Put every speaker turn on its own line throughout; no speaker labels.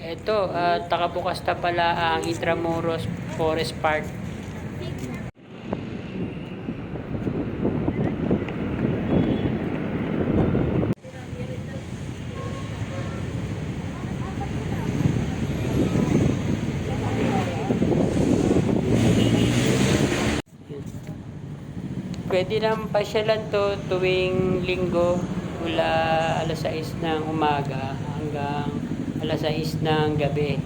Ito, at nakabukas na pala ang Intramuros Forest Park. Pwede lang pasyalan to tuwing linggo mula alas 6 ng umaga hanggang alas 6 ng gabi.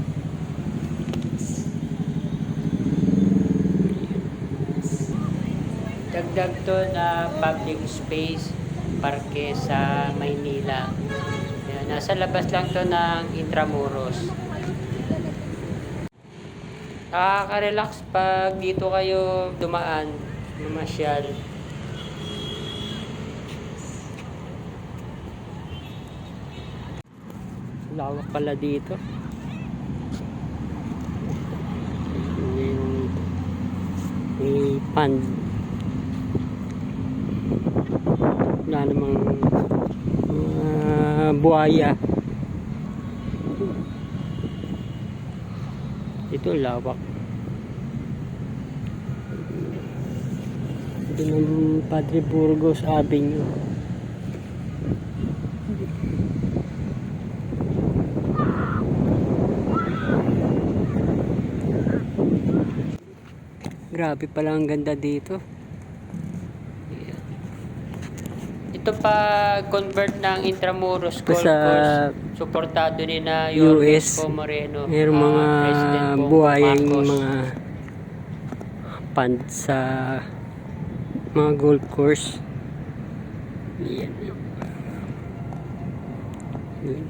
Dagdag to na public space parke sa Maynila. Nasa labas lang to ng Intramuros. Nakaka-relax pag dito kayo dumaan, mamasyal. Lawak pala dito. Yung may pond. Wala namang buhaya. Ito lawak. Ito ng Padre Burgos Avenue. Grabe pala ang ganda dito. Ito pa convert ng Intramuros Golf
Sa
Course. Suportado ni na
US,
Co. Moreno.
Mayroong
ah,
mga
President Bongbong
buhayang
Marcos.
mga pond sa mga golf course. Yan. Yan.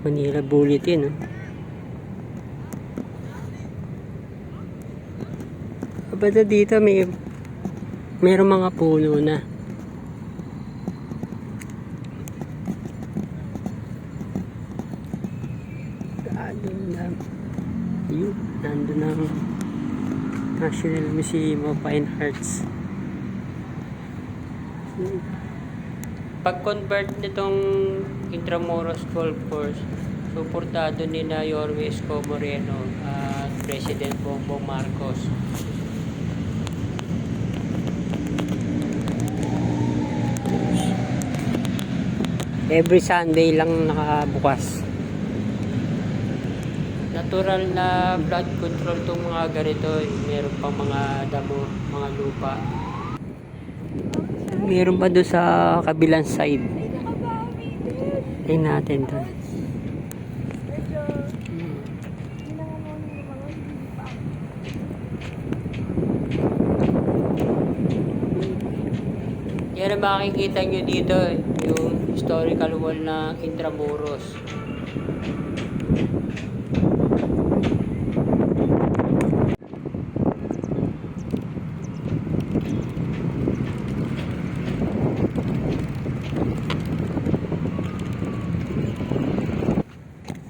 Manila Bulletin. Oh. Basta dito may mayroong mga puno na. Nandun na. Yun, nandun ang National Museum of Fine Arts.
Pag-convert nitong Intramuros Golf Course, suportado ni na Yormes Co. Moreno at President Bongbong Marcos.
Every Sunday lang nakabukas.
Natural na flood control tong mga ganito. Meron pang mga damo, mga lupa.
Meron pa doon sa kabilang side. Tingnan natin doon.
Yan ang makikita nyo dito, yung historical wall ng Intramuros.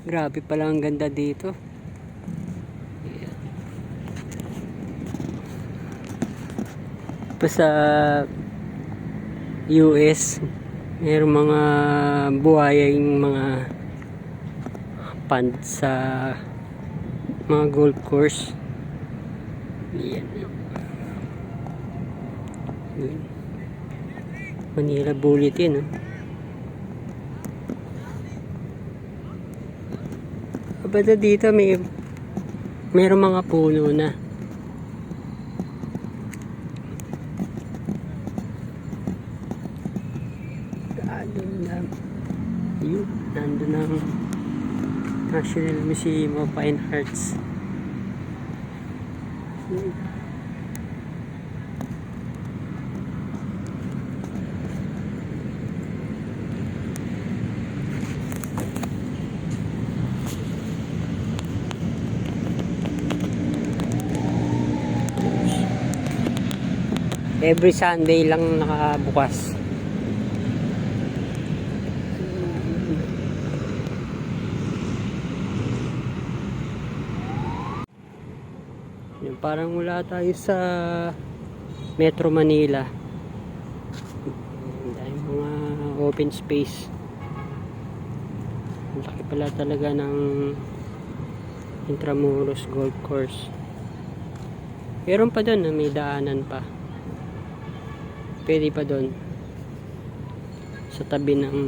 Grabe pala ang ganda dito. Pa sa US, mayroong mga buhayang mga pond sa mga golf course. Yan. Manila Bulletin. Oh. Basta dito may mayroong mga puno na. Nandun na. Yun, nandun ang National Museum of Fine Arts. Every Sunday lang nakabukas. Yung parang mula tayo sa Metro Manila. Daming mga open space. Ang laki pala talaga ng Intramuros Golf Course. Meron pa doon, may daanan pa. Pwede pa doon. Sa tabi ng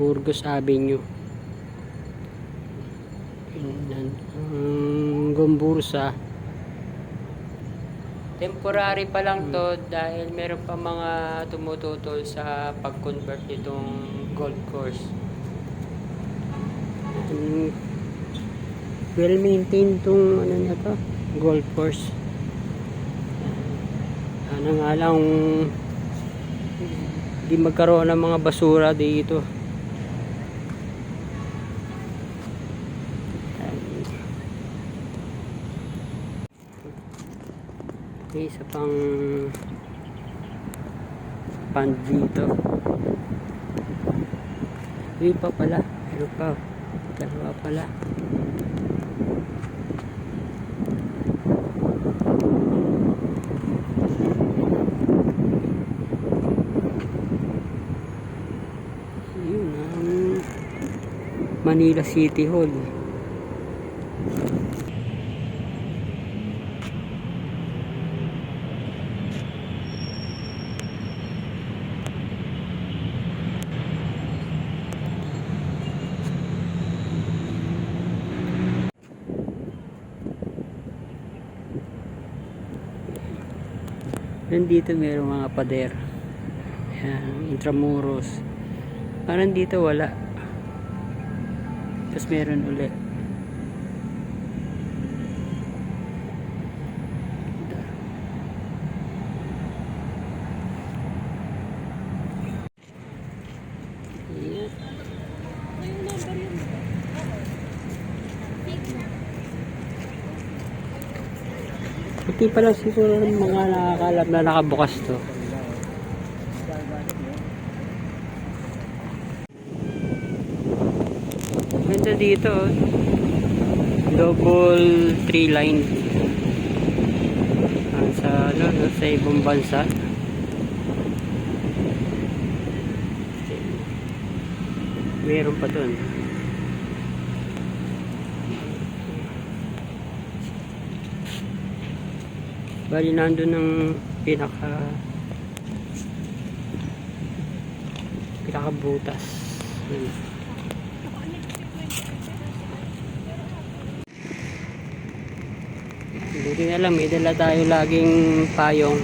Burgos Avenue. Yun, Ang Gombursa.
Temporary pa lang to dahil meron pa mga tumututol sa pag-convert nitong golf course.
Mm, well maintained tong ano na to golf course ano nga lang hindi magkaroon ng mga basura dito may isa pang pond dito. Yun pa pala. Ano pa? Dalawa pala. Yun ang Manila City Hall Nandito mayroong mga pader. Yan, intramuros. Parang dito wala. Tapos meron uli. Buti pala siguro ng mga nakakalap na nakabukas to. Ganda dito. oh. Double three line. Ah, sa ano, no, sa ibang bansa. Meron pa doon. Bali nandun ng pinaka pinaka butas. Yun. Buti na may dala tayo laging payong.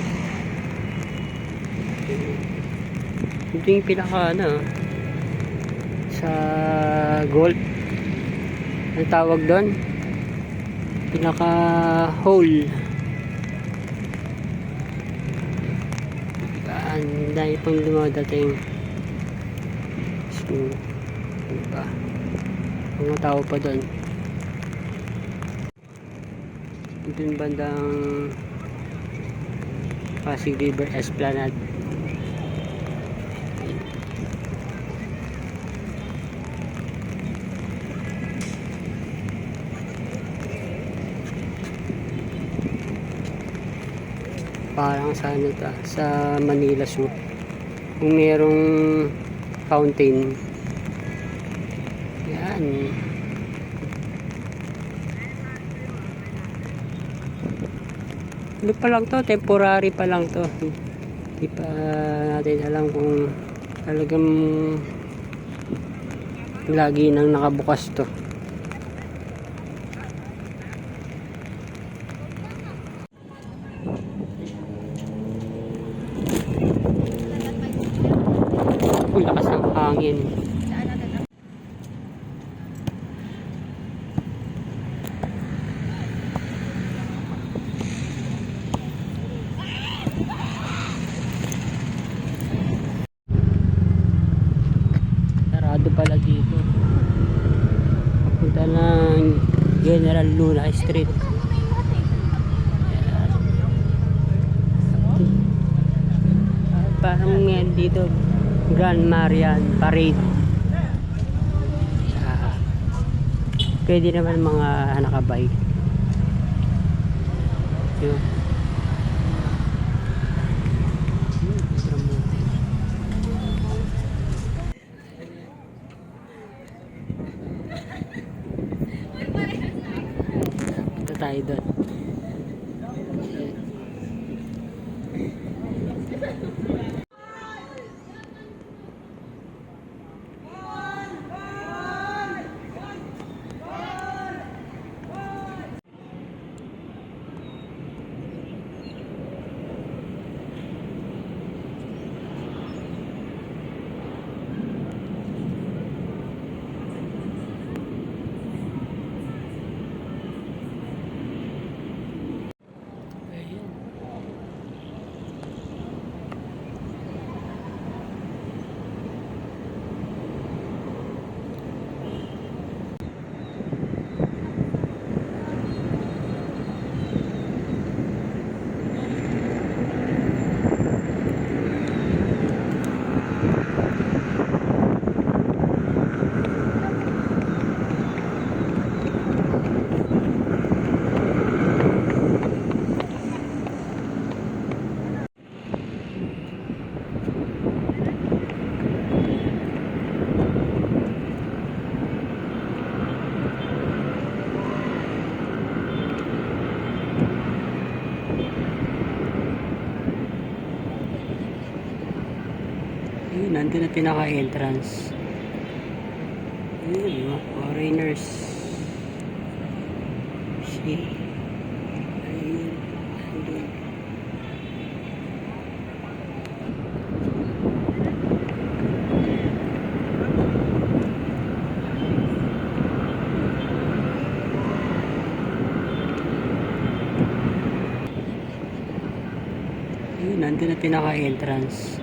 Ito yung pinaka ano, sa golf. Ang tawag doon? Pinaka hole. Ang dahil pang dumadating. So, ano ba? Mga tao pa doon. Yung bandang Pasig River Esplanade. Parang sa ano ta, sa Manila Zoo. Kung merong fountain. Yan. Ano pa lang to, temporary pa lang to. Hindi pa natin alam kung talagang lagi nang nakabukas to. Ang lakas ng hangin. Sarado pala dito. Papunta ng General Luna Street. Parang ngayon dito Grand Marian Parade. Ah, pwede naman mga nakabike. Yun. Tayo. Nandun na pinaka-entrance. Ayun, mga foreigners. See? Ayun, nandun. Ayun, nandun na pinaka-entrance.